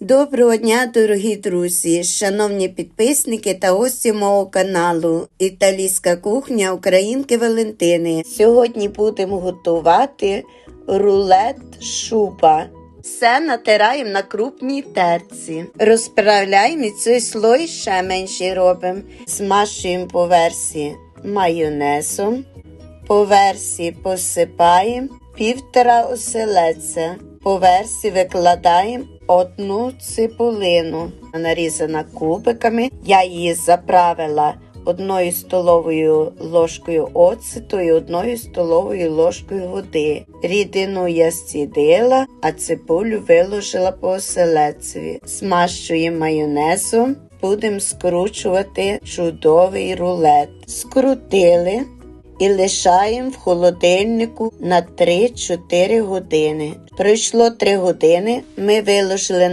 Доброго дня, дорогі друзі, шановні підписники та гості мого каналу Італійська кухня Українки Валентини. Сьогодні будемо готувати рулет шуба. Все натираємо на крупній терці. Розправляємо і цей слой ще менший робимо. Змащуємо по версії майонезом. По версії посипаємо півтора оселедця. По версії викладаємо одну цибулину, нарізана кубиками. Я її заправила одною столовою ложкою оцету і одною столовою ложкою води. Рідину я зцідила, а цибулю виложила по оселедцеві. Змащуємо майонезом. Будемо скручувати чудовий рулет. Скрутили і лишаємо в холодильнику на 3-4 години. Пройшло 3 години. Ми виложили